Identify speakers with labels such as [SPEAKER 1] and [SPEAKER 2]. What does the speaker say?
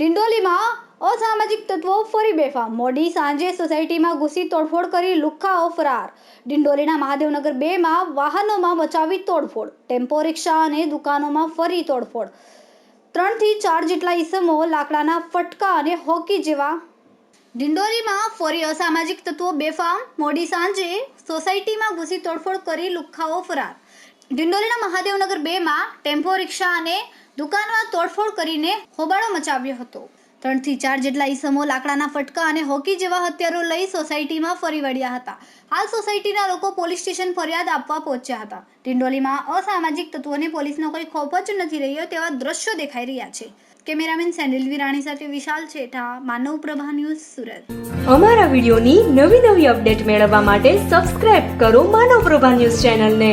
[SPEAKER 1] ડિંડોલીમાં અસામાજિક તત્વો ફરી બેફામ મોડી સાંજે સોસાયટીમાં ઘૂસી તોડફોડ કરી લુખ્ખાઓ ફરાર. ડિંડોલીના મહાદેવનગર બેમાં વાહનોમાં મચાવી તોડફોડ. ટેમ્પો, રિક્ષા અને દુકાનોમાં ફરી તોડફોડ. ત્રણથી ચાર જેટલા ઈસમો લાકડાના ફટકા અને હોકી જેવા ડિંડોલીમાં ફરી અસામાજિક તત્વો બેફામ. મોડી સાંજે સોસાયટીમાં ઘૂસી તોડફોડ કરી લુખ્ખાઓ ફરાર. ડિંડોલીના મહાદેવનગર બેમાં ટેમ્પો, રિક્ષા અને દુકાનમાં તોડફોડ કરીને હોબાળો મચાવ્યો હતો. ત્રણથી ચાર જેટલા ઈસમો લાકડાના ફટકા અને હોકી જેવા હથિયારો લઈ સોસાયટીમાં ફરી વળ્યા હતા. હાલ સોસાયટીના લોકો પોલીસ સ્ટેશન ફરિયાદ આપવા પહોંચ્યા હતા. ડિંડોલીમાં અસામાજિક તત્વોને પોલીસનો કોઈ ખોફ જ નથી રહ્યો તેવા દ્રશ્યો દેખાઈ રહ્યા છે. કેમેરામેન સેન્ડિલ વિરાણી સાથે વિશાલ છેઠા, માનવ પ્રભા ન્યૂઝ સુરત.
[SPEAKER 2] અમારા વિડીયોની નવી નવી અપડેટ મેળવવા માટે સબસ્ક્રાઇબ કરો માનવ પ્રભા ન્યૂઝ ચેનલને.